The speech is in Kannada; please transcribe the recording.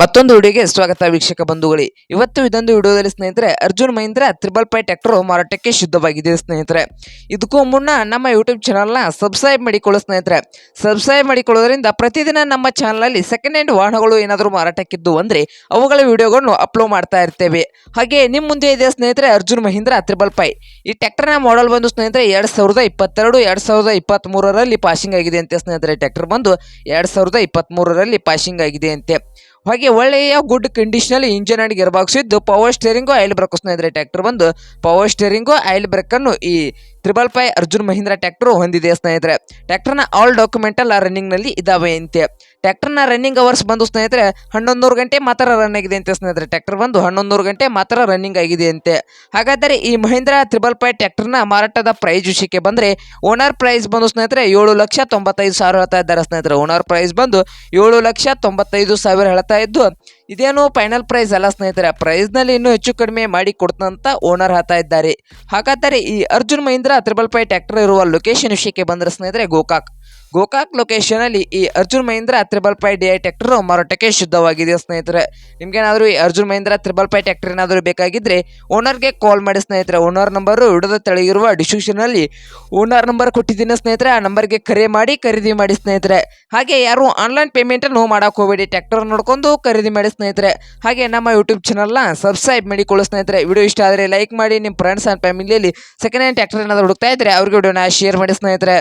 ಮತ್ತೊಂದು ವಿಡಿಯೋಗೆ ಸ್ವಾಗತ ವೀಕ್ಷಕ ಬಂಧುಗಳೇ. ಇವತ್ತು ಇದೊಂದು ವಿಡಿಯೋದಲ್ಲಿ ಸ್ನೇಹಿತರೆ, Arjun Mahindra triple five tractor ಮಾರಾಟಕ್ಕೆ ಶುದ್ಧವಾಗಿದೆ ಸ್ನೇಹಿತರೆ. ಇದಕ್ಕೂ ಮುನ್ನ ನಮ್ಮ ಯೂಟ್ಯೂಬ್ ಚಾನಲ್ನ ಸಬ್ಸ್ಕ್ರೈಬ್ ಮಾಡಿಕೊಳ್ಳೋ ಸ್ನೇಹಿತರೆ. ಸಬ್ಸ್ಕ್ರೈಬ್ ಮಾಡಿಕೊಳ್ಳೋದ್ರಿಂದ ಪ್ರತಿದಿನ ನಮ್ಮ ಚಾನಲಲ್ಲಿ ಸೆಕೆಂಡ್ ಹ್ಯಾಂಡ್ ವಾಹನಗಳು ಏನಾದರೂ ಮಾರಾಟಕ್ಕಿದ್ದು ಅಂದರೆ ಅವುಗಳ ವಿಡಿಯೋಗಳನ್ನು ಅಪ್ಲೋಡ್ ಮಾಡ್ತಾ ಇರ್ತೇವೆ. ಹಾಗೆ ನಿಮ್ಮ ಮುಂದೆ ಇದೆ ಸ್ನೇಹಿತರೆ ಅರ್ಜುನ್ ಮಹೀಂದ್ರ ತ್ರಿಬಲ್ ಫೈ ಈ ಟ್ಯಾಕ್ಟರ್ನ ಮಾಡಲ್ ಬಂದು ಸ್ನೇಹಿತರೆ ಎರಡು ಸಾವಿರದ ಇಪ್ಪತ್ತೆರಡು, ಎರಡು ಸಾವಿರದ ಇಪ್ಪತ್ತ್ಮೂರರಲ್ಲಿ ಪಾಸಿಂಗ್ ಆಗಿದೆ ಅಂತೆ ಸ್ನೇಹಿತರೆ. ಟ್ಯಾಕ್ಟರ್ ಬಂದು ಎರಡು ಸಾವಿರದ ಇಪ್ಪತ್ತ್ಮೂರರಲ್ಲಿ ಪಾಸಿಂಗ್ ಆಗಿದೆ ಅಂತೆ. ಹಾಗೆ ಒಳ್ಳೆಯ ಗುಡ್ ಕಂಡೀಷನಲ್ಲಿ ಇಂಜಿನ್ ಅಂಡ್ ಗಿಯರ್ ಬಾಕ್ಸ್ ಇದ್ದು ಪವರ್ ಸ್ಟೇರಿಂಗು ಆಯಿಲ್ ಬ್ರೇಕ್ ಸ್ನೇಹಿತರೆ ಟ್ರ್ಯಾಕ್ಟರ್ ಬಂದು ಪವರ್ ಸ್ಟೇರಿಂಗು ಆಯಿಲ್ ಬ್ರೇಕನ್ನು ಈ triple five Arjun Mahindra tractor ಹೊಂದಿದೆ ಸ್ನೇಹಿತರೆ. ಟ್ರ್ಯಾಕ್ಟರ್ನ ಆಲ್ ಡಾಕ್ಯುಮೆಂಟ್ ಎಲ್ಲ ರನ್ನಿಂಗ್ನಲ್ಲಿ ಇದಾವೆ ಅಂತೆ. ಟ್ಯಾಕ್ಟರ್ನ ರನ್ನಿಂಗ್ ಅವರ್ಸ್ ಬಂದು ಸ್ನೇಹಿತರೆ ಹನ್ನೊಂದು ಗಂಟೆ ಮಾತ್ರ ರನ್ ಆಗಿದೆ ಅಂತೆ ಸ್ನೇಹಿತರೆ. ಟ್ರ್ಯಾಕ್ಟರ್ ಬಂದು ಹನ್ನೊಂದು ಗಂಟೆ ಮಾತ್ರ ರನ್ನಿಂಗ್ ಆಗಿದೆ ಅಂತೆ. ಹಾಗಾದರೆ ಈ ಮಹೀಂದ್ರ ತ್ರಿಬಲ್ ಫೈ ಟ್ಯಾಕ್ಟರ್ನ ಮಾರಾಟದ ಪ್ರೈಸ್ ವಿಷಯಕ್ಕೆ ಬಂದರೆ ಓನರ್ ಪ್ರೈಸ್ ಬಂದು ಸ್ನೇಹಿತರೆ ಏಳು ಲಕ್ಷ ತೊಂಬತ್ತೈದು ಸಾವಿರ ಹೇಳ್ತಾ ಇದ್ದಾರೆ ಸ್ನೇಹಿತರೆ. ಓನರ್ ಪ್ರೈಸ್ ಬಂದು ಏಳು ಲಕ್ಷ ತೊಂಬತ್ತೈದು ಸಾವಿರ ಹೇಳ್ತಾ ಇದ್ದು ಇದೇನು ಫೈನಲ್ ಪ್ರೈಸ್ ಅಲ್ಲ ಸ್ನೇಹಿತರೆ ಪ್ರೈಸ್ನಲ್ಲಿ ಇನ್ನೂ ಹೆಚ್ಚು ಕಡಿಮೆ ಮಾಡಿ ಕೊಡ್ತಂತ ಓನರ್ ಹೇಳ್ತಾ ಇದ್ದಾರೆ. ಹಾಗಾದರೆ ಈ Arjun Mahindra triple five tractor ಇರುವ ಲೊಕೇಶನ್ ವಿಷಯಕ್ಕೆ ಬಂದರೆ ಸ್ನೇಹಿತರೆ ಗೋಕಾಕ್ ಗೋಕಾಕ್ ಲೊಕೇಶನಲ್ಲಿ ಈ Arjun Mahindra triple five D I tractor ಮಾರಾಟಕ್ಕೆ ಶುದ್ಧವಾಗಿದೆ ಸ್ನೇಹಿತರೆ. ನಿಮ್ಗೇನಾದರೂ ಈ Arjun Mahindra triple five tractor ಏನಾದರೂ ಬೇಕಾಗಿದ್ದರೆ ಓನರ್ಗೆ ಕಾಲ್ ಮಾಡಿ ಸ್ನೇಹಿತರೆ. ಓನರ್ ನಂಬರು ಹಿಡಿದ ತೆಳಗಿರುವ ಡಿಸ್ಕ್ರಿಪ್ಷನಲ್ಲಿ ಓನರ್ ನಂಬರ್ ಕೊಟ್ಟಿದ್ದೀನಿ ಸ್ನೇಹಿತರೆ. ಆ ನಂಬರ್ಗೆ ಕರೆ ಮಾಡಿ, ಖರೀದಿ ಮಾಡಿ ಸ್ನೇಹಿತರೆ. ಹಾಗೆ ಯಾರು ಆನ್ಲೈನ್ ಪೇಮೆಂಟನ್ನು ಮಾಡೋಕೆ ಹೋಗಬೇಡಿ. ಟ್ರಾಕ್ಟರ್ ನೋಡ್ಕೊಂಡು ಖರೀದಿ ಮಾಡಿ ಸ್ನೇಹಿತರೆ. ಹಾಗೆ ನಮ್ಮ ಯೂಟ್ಯೂಬ್ ಚಾನಲ್ನ ಸಬ್ಸ್ಕ್ರೈಬ್ ಮಾಡಿಕೊಳ್ಳಿ ಸ್ನೇಹಿತರೆ. ವಿಡಿಯೋ ಇಷ್ಟ ಆದರೆ ಲೈಕ್ ಮಾಡಿ. ನಿಮ್ಮ ಫ್ರೆಂಡ್ಸ್ ಆ್ಯಂಡ್ ಫ್ಯಾಮಿಲಿಯಲ್ಲಿ ಸೆಕೆಂಡ್ ಹ್ಯಾಂಡ್ ಟ್ಯಾಕ್ಟರ್ ಏನಾದರೂ ಹುಡುಕ್ತಾ ಇದ್ದರೆ ಅವ್ರಿಗೆ ವಿಡಿಯೋನ ಶೇರ್ ಮಾಡಿ ಸ್ನೇಹಿತರೆ.